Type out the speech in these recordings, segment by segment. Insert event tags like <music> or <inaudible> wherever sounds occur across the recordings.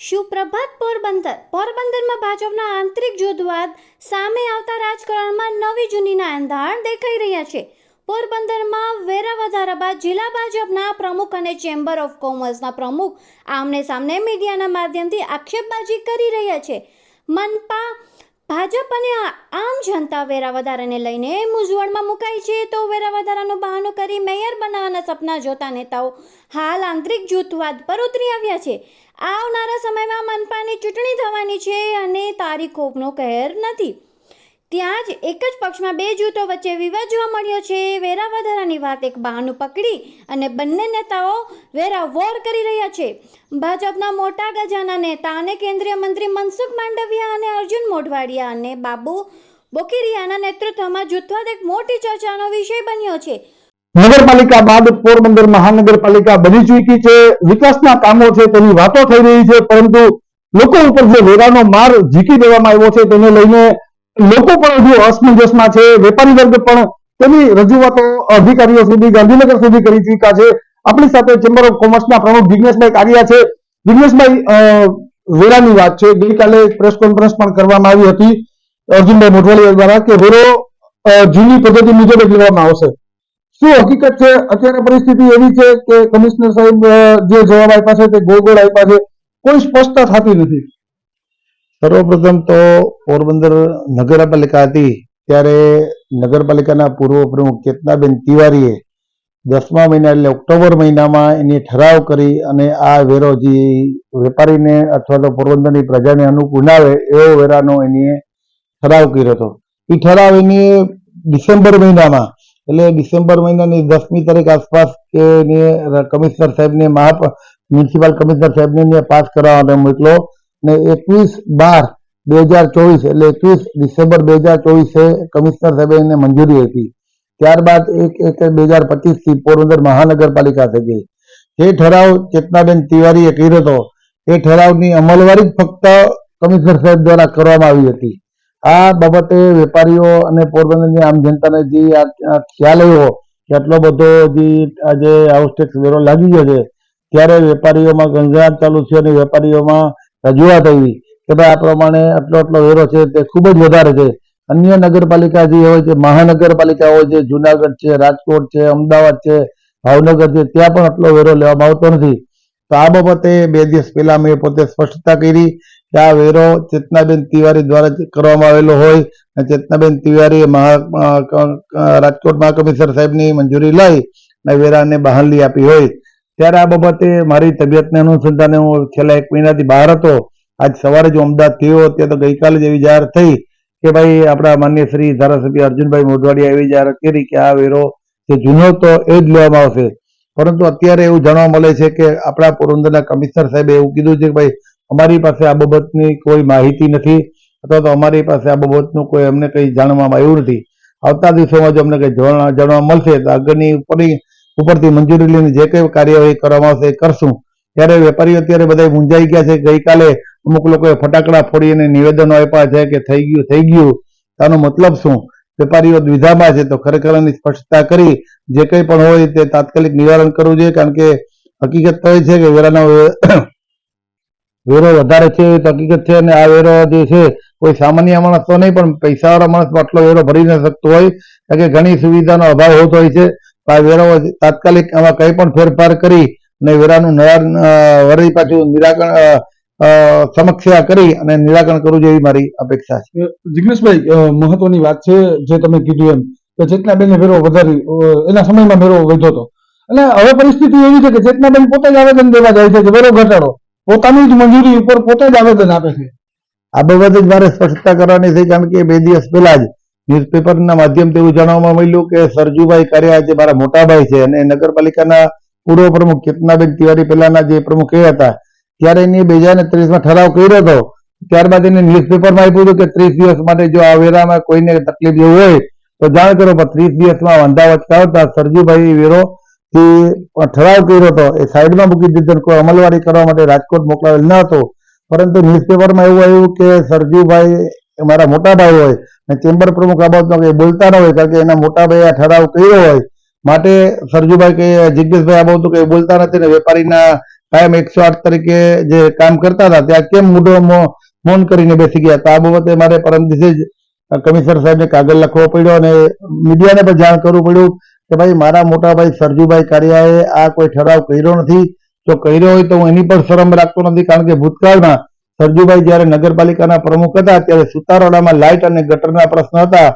સુપ્રભાત પોરબંદર. પોરબંદરમાં ભાજપના આંતરિક જૂથવાદ સામે આવતા રાજકારણમાં નવી જૂનીના એંધાણ દેખાઈ રહ્યા છે. પોરબંદરમાં વેરા વધારા બાદ જિલ્લા ભાજપના પ્રમુખ અને ચેમ્બર ઓફ કોમર્સના પ્રમુખ આમને સામને મીડિયાના માધ્યમથી આક્ષેપબાજી કરી રહ્યા છે. મનપા ભાજપ અને આમ જનતા વેરા વધારાને લઈને મૂંઝવણમાં મુકાઈ છે, તો વેરા વધારાનો બહાનો કરી મેયર બનાવવાના સપના જોતા નેતાઓ હાલ આંતરિક જૂથવાદ પર ઉતરી આવ્યા છે. આવનારા સમયમાં મનપાની ચૂંટણી થવાની છે અને તારીખોનો કહેર નથી. ત્યાં જ એક જ પક્ષમાં બે જૂથો વચ્ચે વિવાદ જોવા મળ્યો છે. વેરા વધારાની વાત એક બહાનું પકડી અને બંને નેતાઓ વેરા વોર કરી રહ્યા છે. ભાજપના મોટા ગજાના નેતા અને કેન્દ્રીય મંત્રી મનસુખ માંડવિયા અને અર્જુન મોઢવાડિયા અને બાબુ બોકીરિયાના નેતૃત્વમાં જૂથવાદ એક મોટી ચર્ચાનો વિષય બન્યો છે. નગરપાલિકા બાદ પોરબંદર મહાનગરપાલિકા બની ચૂકી છે. વિકાસના કામો છે તેની વાતો થઈ રહી છે, પરંતુ લોકો ઉપર જે વેરાનો માર ઝીકી દેવામાં આવ્યો છે તેને લઈને લોકો પણ હજુ અસમંજસમાં છે, વેપારી વર્ગ પણ તેની રજૂઆતો અધિકારીઓ સુધી, ગાંધીનગર સુધી કરી ચૂક્યા છે. આપણી સાથે ચેમ્બર ઓફ કોમર્સના પ્રમુખ જિગ્નેશભાઈ કારિયા છે. જિગ્નેશભાઈ વેરાની વાત છે. ગઈકાલે પ્રેસ કોન્ફરન્સ પણ કરવામાં આવી હતી. અર્જુનભાઈ મોઢવાલિયા દ્વારા કે વેરો જૂની પદ્ધતિ મુજબ જ લેવામાં આવશે. શું હકીકત છે? અત્યારે પરિસ્થિતિ એવી છે કે કમિશનર સાહેબ જે જવાબ આપ્યા છે તે ગોળ ગોળ આપ્યા છે. કોઈ સ્પષ્ટતા થતી નથી. સર્વપ્રથમ તો પોરબંદર નગરપાલિકા હતી. ત્યારે નગરપાલિકાના પૂર્વ પ્રમુખ ચેતનાબેન તિવારીએ દસમા મહિના એટલે ઓક્ટોબર મહિનામાં એની ઠરાવ કરી અને આ વેરો જે વેપારીને અથવા તો પોરબંદરની પ્રજાને અનુકૂળ આવે એવો વેરાનો એની ઠરાવ કર્યો હતો. એ ઠરાવ એની ડિસેમ્બર મહિનામાં, એટલે ડિસેમ્બર મહિનાની દસમી તારીખ આસપાસ કે કમિશનર સાહેબને મહા મ્યુનિસિપલ કમિશનર સાહેબને પાસ કરવા માટે મોકલો. ને એકવીસ બાર બે હજાર ચોવીસ, એટલે એકવીસ ડિસેમ્બર બે હજાર ચોવીસે કમિશનર સાહેબે એને મંજૂરી આપી. ત્યારબાદ એક એક બે હજાર પચીસથી પોરબંદર મહાનગરપાલિકા થઈ ગઈ. જે ઠરાવ ચેતનાબેન તિવારીએ કર્યો હતો, એ ઠરાવની અમલવારી ફક્ત કમિશનર સાહેબ દ્વારા કરવામાં આવી હતી. આ બાબતે વેપારીઓ અને પોરબંદરની આમ જનતાને જે ખ્યાલ આવ્યો કે આટલો બધો જે આજે હાઉસ ટેક્સ વેરો લાગી ગયો છે, ત્યારે વેપારીઓમાં ગંગાટ ચાલુ છે અને વેપારીઓમાં રજૂઆત આવી કે ભાઈ આ પ્રમાણે આટલો આટલો વેરો છે તે ખૂબ જ વધારે છે. અન્ય નગરપાલિકા જે હોય છે, મહાનગરપાલિકા હોય છે, જુનાગઢ છે, રાજકોટ છે, અમદાવાદ છે, ભાવનગર છે, ત્યાં પણ આટલો વેરો લેવામાં આવતો નથી. તો આ બાબતે બે દિવસ પહેલા મેં પોતે સ્પષ્ટતા કરી કે આ વેરો ચેતનાબેન તિવારી દ્વારા કરવામાં આવેલો હોય અને ચેતનાબેન તિવારીએ મહા રાજકોટ મહાકમિશનર સાહેબની મંજૂરી લઈ અને વેરાને બહાલી આપી હોય. ત્યારે આ બાબતે મારી તબિયતને અનુસંધાને હું છેલ્લા એક મહિનાથી બહાર હતો. આજ સવારે જો અમદાવાદ થયો ત્યાં તો ગઈકાલે જ એવી જાહેર થઈ કે ભાઈ આપણા માન્ય શ્રી ધારાસભ્ય અર્જુનભાઈ મોઢવાડિયા એવી જાહેરાત કરી કે આ વેરો જે જૂનો હતો એ જ લેવામાં આવશે. પરંતુ અત્યારે એવું જાણવા મળે છે કે આપણા પોરબંદરના કમિશનર સાહેબે એવું કીધું છે કે ભાઈ અમારી પાસે આ બાબતની કોઈ માહિતી નથી અથવા તો અમારી પાસે આ બાબતનું કોઈ અમને કંઈ જાણવામાં આવ્યું નથી. આવતા દિવસોમાં જો અમને કંઈ જાણવા મળશે. તો આગળની ઉપરની ઉપરથી મંજૂરી લઈને જે કંઈ કાર્યવાહી કરવામાં આવશે કરશું. ત્યારે વેપારીઓ અત્યારે બધા મૂંઝાઈ ગયા છે. ગઈકાલે અમુક લોકોએ ફટાકડા ફોડી અને નિવેદનો આપ્યા છે કે થઈ ગયું થઈ ગયું. આનો મતલબ શું? વેપારીઓ દ્વિધામાં છે તો ખરેખર એની સ્પષ્ટતા કરી. જે કંઈ પણ હોય તે તાત્કાલિક નિવારણ કરવું જોઈએ. કારણ કે હકીકત તો છે કે વેરાનો <coughs> વેરો વધારે છે એ હકીકત છે અને આ વેરો જે છે કોઈ સામાન્ય માણસ તો નહીં, પણ પૈસાવાળા માણસ આટલો વેરો ભરી ન શકતો હોય. કારણ કે ઘણી સુવિધાનો અભાવ હોતો હોય છે. તો આ વેરો તાત્કાલિક આમાં કંઈ પણ ફેરફાર કરી અને વેરાનું વરી પાછું નિરાકરણ સમક્ષા કરી અને નિરાકરણ કરવું જોઈએ મારી અપેક્ષા છે. જિગ્નેશભાઈ મહત્વની વાત છે જે તમે કીધું એમ કે ચેતનાબેને વેરો વધારી એના સમયમાં વેરો વધ્યો હતો. અને હવે પરિસ્થિતિ એવી છે કે ચેતનાબેન પોતે જ આવેદન દેવા જાય છે કે વેરો ઘટાડો પોતાની જ મંજૂરી ઉપર પોતે જ આવેદન આપે છે. આ બાબતે જ મારે સ્પષ્ટતા કરવાની છે કારણ કે બે દિવસ પહેલા જ ન્યૂઝપેપરના માધ્યમથી એવું જાણવામાં મળ્યું કે સરજુભાઈ કર્યા જે મારા મોટાભાઈ છે અને નગરપાલિકાના પૂર્વ પ્રમુખ ચેતનાબેન તિવારી પહેલાના જે પ્રમુખ એ હતા, ત્યારે એની બે હજાર ત્રીસમાં ઠરાવ કર્યો હતો. ત્યારબાદ એને ન્યૂઝપેપરમાં આપ્યું હતું કે ત્રીસ દિવસ માટે જો આ વેરામાં કોઈને તકલીફ જેવું હોય, તો જાણ કરો, પણ ત્રીસ દિવસમાં વાંધા વચકા આવતા સરજુભાઈ વેરો જે ઠરાવ કર્યો હતો, એ સાઈડમાં મૂકી દીધો, કોઈ અમલવારી કરવા માટે રાજકોટ મોકલાવેલ ન હતો. પરંતુ ન્યૂઝપેપરમાં એવું આવ્યું કે સરજુભાઈ એ મારા મોટા ભાઈ હોય અને ચેમ્બર પ્રમુખ આ બાબતમાં કંઈ બોલતા ન હોય, કારણ કે એના મોટા ભાઈ આ ઠરાવ કર્યો હોય. માટે સરજુભાઈ કે જિજ્ઞેશભાઈ આ બાબતું કંઈ બોલતા નથી ને વેપારીના કાયમ એકસો આઠ તરીકે જે કામ કરતા હતા, ત્યાં કેમ મોઢો મૌન કરીને બેસી ગયા? તો આ બાબતે મારે પરમ જ કમિશનર સાહેબને કાગળ લખવો પડ્યો અને મીડિયાને પણ જાણ કરવું પડ્યું કે ભાઈ, મારા મોટા ભાઈ સરજુભાઈ કારિયાએ આ કોઈ ઠરાવ કર્યો નથી. જો કર્યો હોય તો હું એની પણ શરમ રાખતો નથી, કારણ કે ભૂતકાળમાં સરજુભાઈ જ્યારે નગરપાલિકાના પ્રમુખ હતા, ત્યારે સુતારોડામાં લાઇટ અને ગટરના પ્રશ્ન હતા.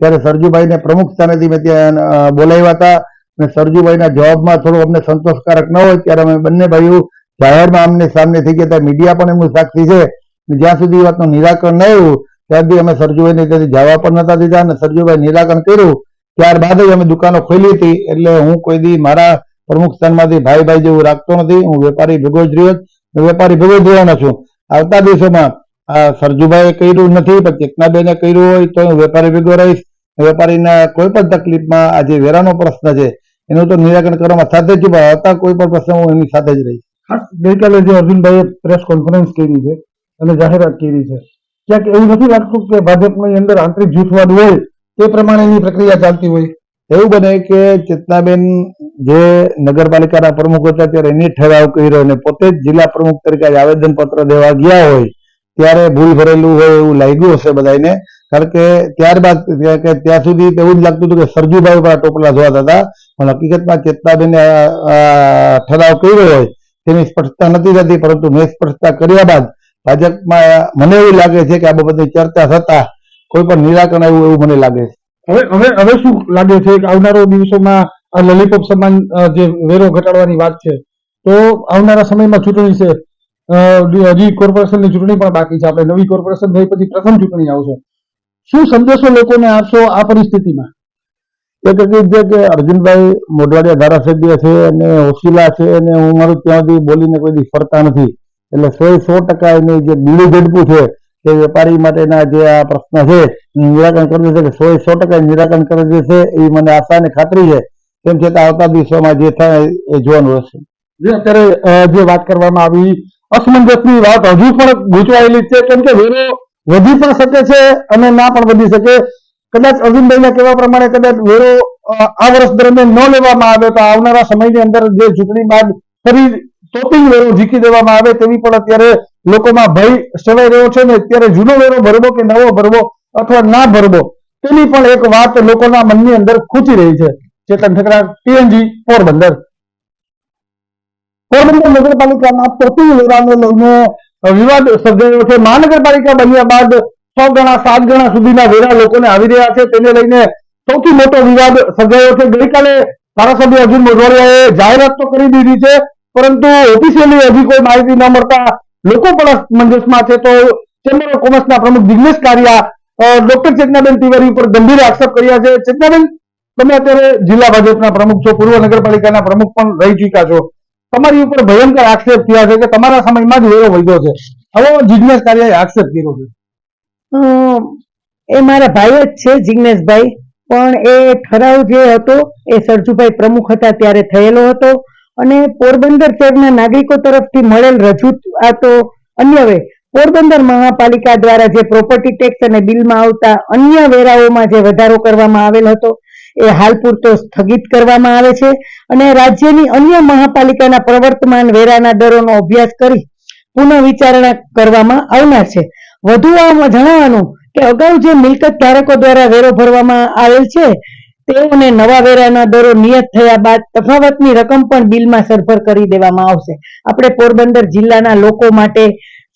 ત્યારે સરજુભાઈને પ્રમુખ સ્થાનેથી મેં ત્યાં બોલાવ્યા હતા અને સરજુભાઈના જવાબમાં થોડું અમને સંતોષકારક ન હોય, ત્યારે અમે બંને ભાઈઓ જાહેરમાં અમને સામને થઈ ગયા મીડિયા પણ એમનું સાક્ષી છે. જ્યાં સુધી વાતનું નિરાકરણ ન આવ્યું, ત્યાં સુધી અમે સરજુભાઈને ત્યાંથી જવા પણ નતા દીધા અને સરજુભાઈ નિરાકરણ કર્યું. ત્યારબાદ જ અમે દુકાનો ખોલી હતી, એટલે હું કોઈ દી મારા પ્રમુખ સ્થાનમાંથી ભાઈ ભાઈ જેવું રાખતો નથી. હું વેપારી ભેગો જ રહ્યો વેપારી ભેગો જ રહેવાનો છું. આવતા દિવસોમાં આ સરજુભાઈએ કર્યું નથી, પણ ચેતનાબેને કર્યું હોય તો હું વેપારી ભેગો રહીશ. વેપારીના કોઈ પણ તકલીફમાં આ જે વેરાનો પ્રશ્ન છે, એનું તો નિરાકરણ કરવામાં સાથે જ આવતા કોઈ પણ પ્રશ્ન હું એની સાથે જ રહીશ. ગઈકાલે જે અર્જુનભાઈએ પ્રેસ કોન્ફરન્સ કરી છે અને જાહેરાત કરી છે, ક્યાંક એવું નથી લાગતું કે ભાજપની અંદર આંતરિક જૂથવાદ હોય, તે પ્રમાણેની પ્રક્રિયા ચાલતી હોય. એવું બને કે ચેતનાબેન જે નગરપાલિકાના પ્રમુખ હતા ત્યારે એની ઠરાવ કર્યો અને પોતે જ જિલ્લા પ્રમુખ તરીકે આવેદન પત્ર દેવા ગયા હોય, ત્યારે ભૂલ ભરેલું હોય એવું લાગ્યું હશે બધાને કારણ કે ત્યારબાદ ત્યાં સુધી એવું જ લાગતું હતું કે સરજુભાઈ ઉપર ટોપલા જોવાતા હતા. પણ હકીકતમાં ચેતનાબેને ઠરાવ કર્યો હોય તેની સ્પષ્ટતા નથી થતી, પરંતુ મેં સ્પષ્ટતા કર્યા બાદ ભાજપમાં મને એવું લાગે છે કે આ બાબતની ચર્ચા થતા કોઈ પણ નિરાકરણ આવ્યું એવું મને લાગે છે. હવે હવે હવે શું લાગે છે કે આવનારો દિવસોમાં આ લોલીપોપ સમાન જે વેરો ઘટાડવાની વાત છે, તો આવનારા સમયમાં ચૂંટણી છે. હજી કોર્પોરેશનની ચૂંટણી પણ બાકી છે. આપણે નવી કોર્પોરેશન થઈ પછી પ્રથમ ચૂંટણી આવશે. શું સંદેશો લોકોને આપશો આ પરિસ્થિતિમાં? એ તો કીધું છે કે અર્જુનભાઈ મોઢવાડિયા ધારાસભ્ય છે અને હોશીલા છે અને હું મારું ત્યાં સુધી બોલીને કોઈ દી ફરતા નથી. એટલે સો સો ટકા એની જે બીડું ઝડપું છે તે વેપારી માટેના જે આ પ્રશ્ન છે નિરાકરણ કરી દેશે સો સો ટકા નિરાકરણ કરી દેશે, એ મને આશા અને ખાતરી છે. તેમ છતાં આવતા દિવસોમાં જે થાય એ જોવાનું હશે. અત્યારે જે વાત કરવામાં આવી, અસમંજસની વાત હજુ પણ ગૂંચવાયેલી છે. કેમ કે વેરો વધી પણ શકે છે અને ના પણ વધી શકે. કદાચ અરવિંદભાઈના કહેવા પ્રમાણે કદાચ વેરો આ વર્ષ દરમિયાન ન લેવામાં આવે તો આવનારા સમયની અંદર જે ચૂંટણી બાદ ફરી ટોપિંગ વેરો ઝીકી દેવામાં આવે તેવી પણ અત્યારે લોકોમાં ભય સેવાઈ રહ્યો છે ને અત્યારે જૂનો વેરો ભરવો કે નવો ભરવો અથવા ના ભરવો તેની પણ એક વાત લોકોના મનની અંદર ખૂચી રહી છે. ચેતન ઠકરા ટીએનજી પોરબંદર. પોરબંદર નગરપાલિકાના પ્રતિ વેરાને લઈને વિવાદ સર્જાયો છે. મહાનગરપાલિકા બન્યા બાદ સો ગણા, સાત ગણા સુધીના વેરા લોકોને આવી રહ્યા છે. તેને લઈને સૌથી મોટો વિવાદ સર્જાયો છે. ગઈકાલે ધારાસભ્ય અર્જુન મોઢવાડિયાએ જાહેરાત તો કરી દીધી છે, પરંતુ ઓફિશિયલી હજી કોઈ માહિતી ન મળતા લોકો પણ મંજસમાં છે. તો ચેમ્બર ઓફ કોમર્સના પ્રમુખ દિગ્નેશ કારિયા ડોક્ટર ચેતનાબેન તિવારી ઉપર ગંભીર આક્ષેપ કર્યા છે. ચેતનાબેન, તમે અત્યારે જિલ્લા ભાજપના પ્રમુખ છો, પૂર્વ નગરપાલિકાના પ્રમુખ પણ રહી ચૂક્યા છો. તમારી ઉપર ભયંકર આક્ષેપ થયા છે કે તમારા સમયમાં જ વેરો વધ્યો છે. હવે જિજ્ઞેશ કાર્યએ આક્ષેપ કર્યો છે. એ મારા ભાઈ જ છે જિગ્નેશભાઈ પણ એ ઠરાવ જે હતો, એ સરજુભાઈ પ્રમુખ હતા ત્યારે થયેલો હતો. અને પોરબંદર શહેરના નાગરિકો તરફથી મળેલ રજૂઆત તો અન્ય વે પોરબંદર મહાપાલિકા દ્વારા જે પ્રોપર્ટી ટેક્સ અને બિલમાં આવતા અન્ય વેરાઓમાં જે વધારો કરવામાં આવેલ હતો, એ હાલ પૂરતો સ્થગિત કરવામાં આવે છે અને રાજ્યની અન્ય મહાપાલિકાના પ્રવર્તમાન વેરાના દરોનો અભ્યાસ કરી પુનઃ કરવામાં આવનાર છે. વધુમાં જણાવવાનું કે અગાઉ જે મિલકત ધારકો દ્વારા વેરો ભરવામાં આવેલ છે, તેઓને નવા વેરાના દરો નિયત થયા બાદ તફાવતની રકમ પણ બિલમાં સરભર કરી દેવામાં આવશે. આપણે પોરબંદર જિલ્લાના લોકો માટે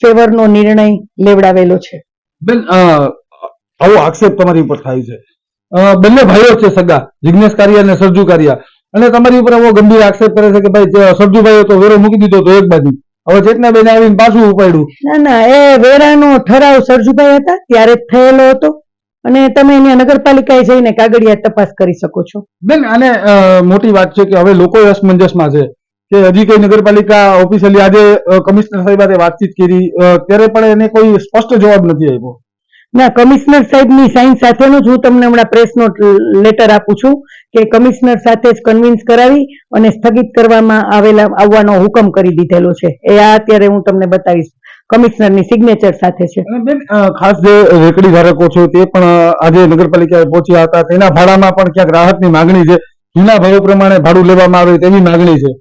ફેવરનો નિર્ણય લેવડાવેલો છે. બેન આવો આક્ષેપ તમારી ઉપર થાય છે. બંને ભાઈઓ છે સગા જિગ્નેશ કારિયા અને સરજુ કારિયા. અને તમારી ઉપર આવો ગંભીર આક્ષેપ કરે છે કે ભાઈ સરજુભાઈએ તો વેરો મૂકી દીધો તો એક બાજુ. હવે ચેતનાબેન આવીને પાછું ઉપાડ્યું. ના ના એ વેરાનો ઠરાવ સરજુભાઈ હતા ત્યારે જ થયેલો હતો. અને તમે એની નગરપાલિકાએ જઈને કાગળિયા તપાસ કરી શકો છો. બેન અને મોટી વાત છે કે હવે લોકો અસમંજસમાં છે. કે હજી કઈ નગરપાલિકા ઓફિસિયલી આજે કમિશનર સાહેબ સાથે વાતચીત કરી ત્યારે પણ એને કોઈ સ્પષ્ટ જવાબ નથી આપ્યો. ના કમિશનર સાહેબની સાઇન સાથેનો જ હું તમને હમણાં પ્રેસ નોટ લેટર આપું છું કે કમિશનર સાથે જ કન્વિન્સ કરાવી અને સ્થગિત કરવામાં આવેલા આવવાનો હુકમ કરી દીધેલો છે. એ આ અત્યારે હું તમને બતાવીશ. કમિશનરની સિગ્નેચર સાથે છે. બેન ખાસ જે રેકડી ધારકો છે તે પણ આજે નગરપાલિકાએ પહોંચ્યા હતા. તેના ભાડામાં પણ ક્યાંક રાહતની માગણી છે. જૂના ભાવો પ્રમાણે ભાડું લેવામાં આવે તેવી માગણી છે.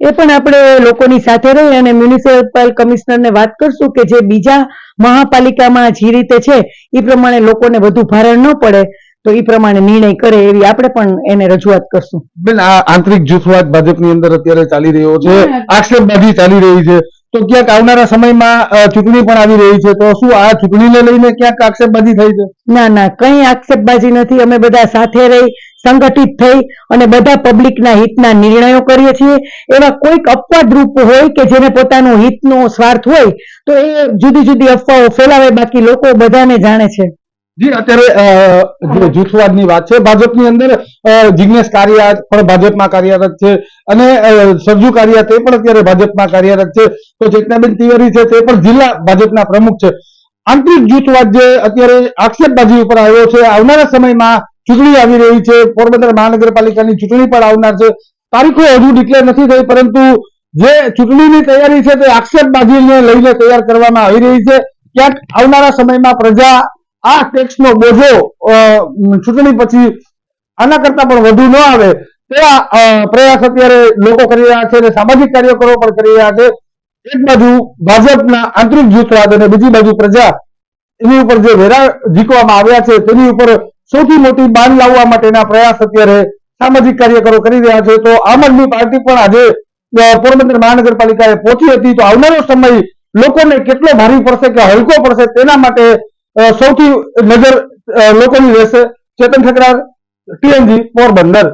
એ પણ આપણે લોકોની સાથે રહી અને મ્યુનિસિપલ કમિશનરને વાત કરશું કે જે બીજા મહાપાલિકામાં જે રીતે છે એ પ્રમાણે લોકોને વધુ ભારણ ન પડે તો એ પ્રમાણે નિર્ણય કરે એવી આપણે પણ એને રજૂઆત કરશું. બેન આ આંતરિક જૂથવાદ ભાજપની અંદર અત્યારે ચાલી રહ્યો છે આક્ષેપ આક્ષેપબાજી ચાલી રહી છે. તો ક્યાંક આવનારા સમયમાં ચૂંટણી પણ આવી રહી છે તો શું આ ચૂંટણીને લઈને ક્યાંક આક્ષેપબાજી થઈ છે? ના ના કઈ આક્ષેપબાજી નથી. અમે બધા સાથે રહી સંગઠિત થઈ અને બધા પબ્લિકના હિતના નિર્ણયો કરીએ છીએ. એવા કોઈક અપવાદરૂપ હોય કે જેને પોતાનો હિતનો સ્વાર્થ હોય, તો એ જુદી જુદી અફવાઓ ફેલાવે, બાકી લોકો બધાને જાણે છે. જી, અત્યારે જૂથવાદની વાત છે, ભાજપની અંદર જિગ્નેશ કારિયા પણ ભાજપમાં કાર્યરત છે અને સરજુ કારિયા તે પણ અત્યારે ભાજપમાં કાર્યરત છે. તો ચેતનાબેન તિવારી છે, તે પણ જિલ્લા ભાજપના પ્રમુખ છે. આંતરિક જૂથવાદ જે અત્યારે આક્ષેપબાજી ઉપર આવ્યો છે, આવનારા સમયમાં ચૂંટણી આવી રહી છે. પોરબંદર મહાનગરપાલિકાની ચૂંટણી પણ આવનાર છે. તારીખો હજુ ડિક્લેર નથી થઈ, પરંતુ જે ચૂંટણીની તૈયારી છે તે આક્ષેપબાજીને લઈને તૈયાર કરવામાં આવી રહી છે. ક્યાંક આવનારા સમયમાં પ્રજા આ ટેક્સનો બોજો ચૂંટણી પછી આના કરતા પણ વધુ ન આવે તેવા પ્રયાસ અત્યારે લોકો કરી રહ્યા છે અને સામાજિક કાર્યકરો પણ કરી રહ્યા છે. એક બાજુ ભાજપના આંતરિક જૂથવાદ અને બીજી બાજુ પ્રજા એની ઉપર જે વેરા જીકવામાં આવ્યા છે તેની ઉપર સૌથી મોટી બાન લાવવા માટેના પ્રયાસ અત્યારે સામાજિક કાર્યકરો કરી રહ્યા છે. તો આમ આદમી પાર્ટી પણ આજે પોરબંદર મહાનગરપાલિકાએ પહોંચી હતી. તો આવનારો સમય લોકોને કેટલો ભારી પડશે કે હલકો પડશે તેના માટે સૌથી નજર લોકોની રહેશે ચેતન ઠકરાર, ટીએનજી પોરબંદર.